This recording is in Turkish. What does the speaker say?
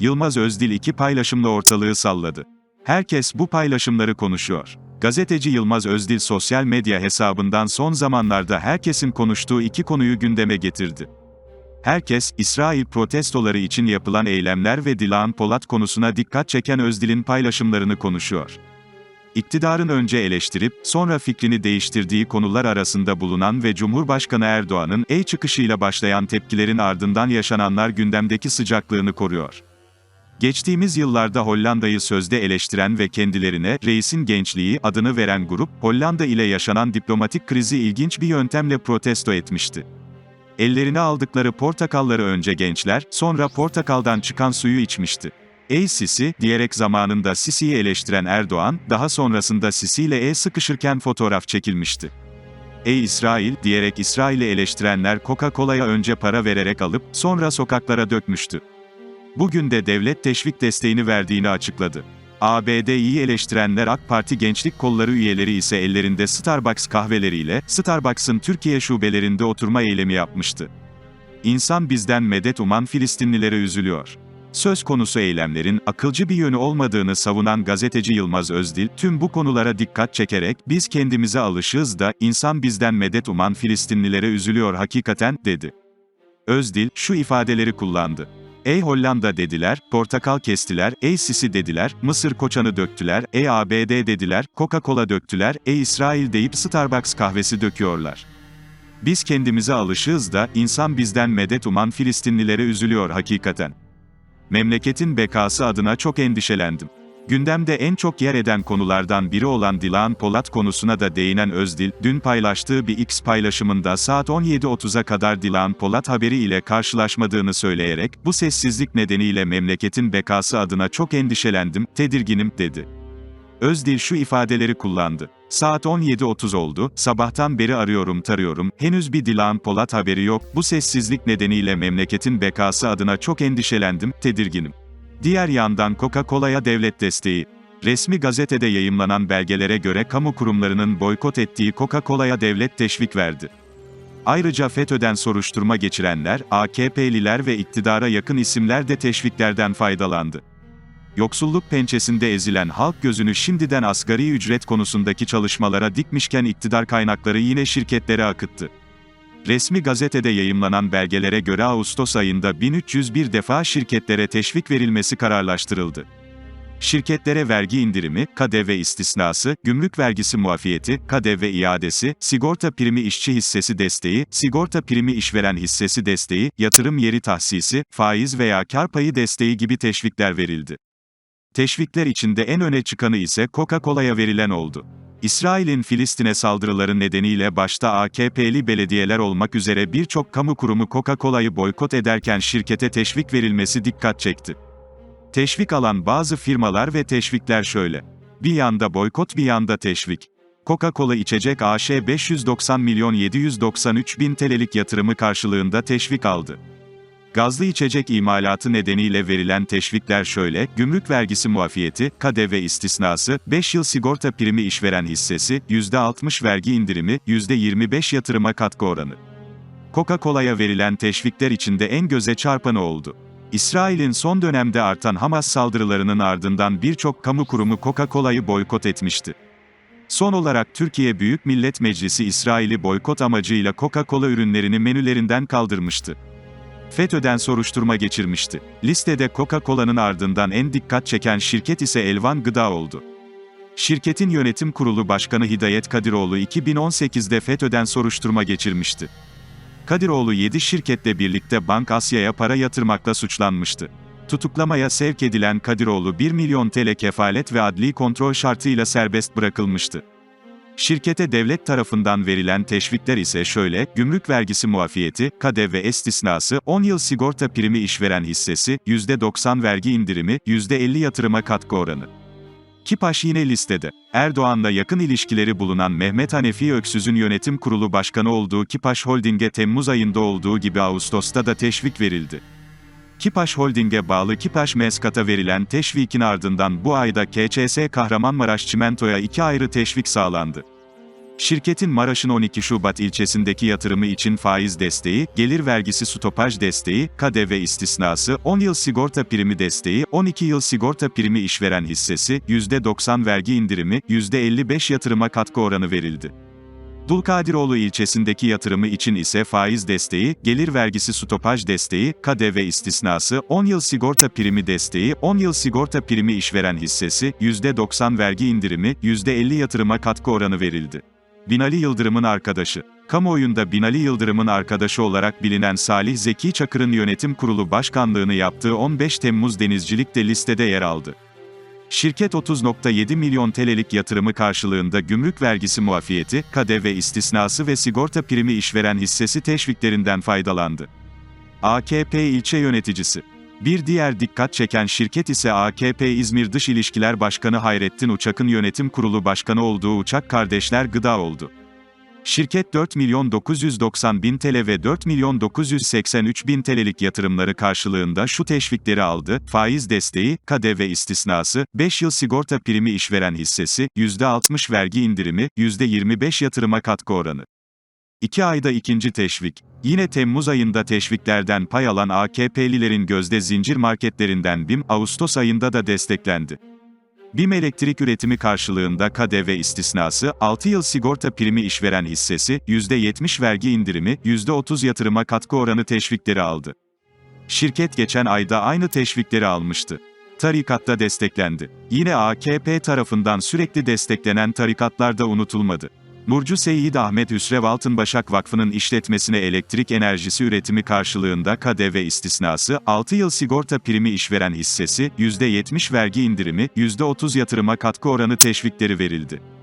Yılmaz Özdil iki paylaşımla ortalığı salladı. Herkes bu paylaşımları konuşuyor. Gazeteci Yılmaz Özdil sosyal medya hesabından son zamanlarda herkesin konuştuğu iki konuyu gündeme getirdi. Herkes, İsrail protestoları için yapılan eylemler ve Dilan Polat konusuna dikkat çeken Özdil'in paylaşımlarını konuşuyor. İktidarın önce eleştirip, sonra fikrini değiştirdiği konular arasında bulunan ve Cumhurbaşkanı Erdoğan'ın ey çıkışıyla başlayan tepkilerin ardından yaşananlar gündemdeki sıcaklığını koruyor. Geçtiğimiz yıllarda Hollanda'yı sözde eleştiren ve kendilerine reisin gençliği adını veren grup, Hollanda ile yaşanan diplomatik krizi ilginç bir yöntemle protesto etmişti. Ellerine aldıkları portakalları önce gençler, sonra portakaldan çıkan suyu içmişti. Ey Sisi, diyerek zamanında Sisi'yi eleştiren Erdoğan, daha sonrasında Sisi ile el sıkışırken fotoğraf çekilmişti. Ey İsrail, diyerek İsrail'i eleştirenler Coca-Cola'ya önce para vererek alıp, sonra sokaklara dökmüştü. Bugün de devlet teşvik desteğini verdiğini açıkladı. ABD'yi eleştirenler AK Parti Gençlik Kolları üyeleri ise ellerinde Starbucks kahveleriyle, Starbucks'ın Türkiye şubelerinde oturma eylemi yapmıştı. İnsan bizden medet uman Filistinlilere üzülüyor. Söz konusu eylemlerin akılcı bir yönü olmadığını savunan gazeteci Yılmaz Özdil, tüm bu konulara dikkat çekerek, biz kendimize alışığız da, insan bizden medet uman Filistinlilere üzülüyor hakikaten, dedi. Özdil, şu ifadeleri kullandı. Ey Hollanda dediler, portakal kestiler, ey Sisi dediler, Mısır koçanı döktüler, ey ABD dediler, Coca-Cola döktüler, ey İsrail deyip Starbucks kahvesi döküyorlar. Biz kendimize alışığız da, insan bizden medet uman Filistinlilere üzülüyor hakikaten. Memleketin bekası adına çok endişelendim. Gündemde en çok yer eden konulardan biri olan Dilan Polat konusuna da değinen Özdil, dün paylaştığı bir X paylaşımında saat 17.30'a kadar Dilan Polat haberi ile karşılaşmadığını söyleyerek, bu sessizlik nedeniyle memleketin bekası adına çok endişelendim, tedirginim, dedi. Özdil şu ifadeleri kullandı. Saat 17.30 oldu, sabahtan beri arıyorum tarıyorum, henüz bir Dilan Polat haberi yok, bu sessizlik nedeniyle memleketin bekası adına çok endişelendim, tedirginim. Diğer yandan Coca-Cola'ya devlet desteği. Resmi gazetede yayımlanan belgelere göre kamu kurumlarının boykot ettiği Coca-Cola'ya devlet teşvik verdi. Ayrıca FETÖ'den soruşturma geçirenler, AKP'liler ve iktidara yakın isimler de teşviklerden faydalandı. Yoksulluk pençesinde ezilen halk gözünü şimdiden asgari ücret konusundaki çalışmalara dikmişken iktidar kaynakları yine şirketlere akıttı. Resmi gazetede yayımlanan belgelere göre Ağustos ayında 1301 defa şirketlere teşvik verilmesi kararlaştırıldı. Şirketlere vergi indirimi, KDV istisnası, gümrük vergisi muafiyeti, KDV iadesi, sigorta primi işçi hissesi desteği, sigorta primi işveren hissesi desteği, yatırım yeri tahsisi, faiz veya kar payı desteği gibi teşvikler verildi. Teşvikler içinde en öne çıkanı ise Coca-Cola'ya verilen oldu. İsrail'in Filistin'e saldırıları nedeniyle başta AKP'li belediyeler olmak üzere birçok kamu kurumu Coca-Cola'yı boykot ederken şirkete teşvik verilmesi dikkat çekti. Teşvik alan bazı firmalar ve teşvikler şöyle. Bir yanda boykot bir yanda teşvik. Coca-Cola içecek AŞ 590 milyon 793 bin TL'lik yatırımı karşılığında teşvik aldı. Gazlı içecek imalatı nedeniyle verilen teşvikler şöyle, gümrük vergisi muafiyeti, KDV istisnası, 5 yıl sigorta primi işveren hissesi, %60 vergi indirimi, %25 yatırıma katkı oranı. Coca-Cola'ya verilen teşvikler içinde en göze çarpanı oldu. İsrail'in son dönemde artan Hamas saldırılarının ardından birçok kamu kurumu Coca-Cola'yı boykot etmişti. Son olarak Türkiye Büyük Millet Meclisi İsrail'i boykot amacıyla Coca-Cola ürünlerini menülerinden kaldırmıştı. FETÖ'den soruşturma geçirmişti. Listede Coca-Cola'nın ardından en dikkat çeken şirket ise Elvan Gıda oldu. Şirketin yönetim kurulu başkanı Hidayet Kadiroğlu 2018'de FETÖ'den soruşturma geçirmişti. Kadiroğlu 7 şirketle birlikte Bank Asya'ya para yatırmakla suçlanmıştı. Tutuklamaya sevk edilen Kadiroğlu 1 milyon TL kefalet ve adli kontrol şartıyla serbest bırakılmıştı. Şirkete devlet tarafından verilen teşvikler ise şöyle, gümrük vergisi muafiyeti, KDV istisnası, 10 yıl sigorta primi işveren hissesi, %90 vergi indirimi, %50 yatırıma katkı oranı. Kipaş yine listede. Erdoğan'la yakın ilişkileri bulunan Mehmet Hanefi Öksüz'ün yönetim kurulu başkanı olduğu Kipaş Holding'e Temmuz ayında olduğu gibi Ağustos'ta da teşvik verildi. Kipaş Holding'e bağlı Kipaş Meskat'a verilen teşvikin ardından bu ayda KÇS Kahramanmaraş Çimento'ya iki ayrı teşvik sağlandı. Şirketin Maraş'ın 12 Şubat ilçesindeki yatırımı için faiz desteği, gelir vergisi stopaj desteği, KDV istisnası, 10 yıl sigorta primi desteği, 12 yıl sigorta primi işveren hissesi, %90 vergi indirimi, %55 yatırıma katkı oranı verildi. Dulkadiroğlu ilçesindeki yatırımı için ise faiz desteği, gelir vergisi stopaj desteği, KDV istisnası, 10 yıl sigorta primi desteği, 10 yıl sigorta primi işveren hissesi, %90 vergi indirimi, %50 yatırıma katkı oranı verildi. Binali Yıldırım'ın arkadaşı. Kamuoyunda Binali Yıldırım'ın arkadaşı olarak bilinen Salih Zeki Çakır'ın yönetim kurulu başkanlığını yaptığı 15 Temmuz Denizcilik de listede yer aldı. Şirket 30.7 milyon TL'lik yatırımı karşılığında gümrük vergisi muafiyeti, KDV istisnası ve sigorta primi işveren hissesi teşviklerinden faydalandı. AKP ilçe yöneticisi bir diğer dikkat çeken şirket ise AKP İzmir Dış İlişkiler Başkanı Hayrettin Uçak'ın yönetim kurulu başkanı olduğu Uçak Kardeşler Gıda oldu. Şirket 4 milyon 990 bin TL ve 4 milyon 983 bin TL'lik yatırımları karşılığında şu teşvikleri aldı, faiz desteği, KDV istisnası, 5 yıl sigorta primi işveren hissesi, %60 vergi indirimi, %25 yatırıma katkı oranı. 2 ayda ikinci teşvik. Yine Temmuz ayında teşviklerden pay alan AKP'lilerin gözde zincir marketlerinden BİM, Ağustos ayında da desteklendi. BİM elektrik üretimi karşılığında KDV istisnası, 6 yıl sigorta primi işveren hissesi, %70 vergi indirimi, %30 yatırıma katkı oranı teşvikleri aldı. Şirket geçen ayda aynı teşvikleri almıştı. Tarikatta desteklendi. Yine AKP tarafından sürekli desteklenen tarikatlar da unutulmadı. Nurcu Seyyid Ahmet Hüsrev Altınbaşak Vakfı'nın işletmesine elektrik enerjisi üretimi karşılığında KDV istisnası, 6 yıl sigorta primi işveren hissesi, %70 vergi indirimi, %30 yatırıma katkı oranı teşvikleri verildi.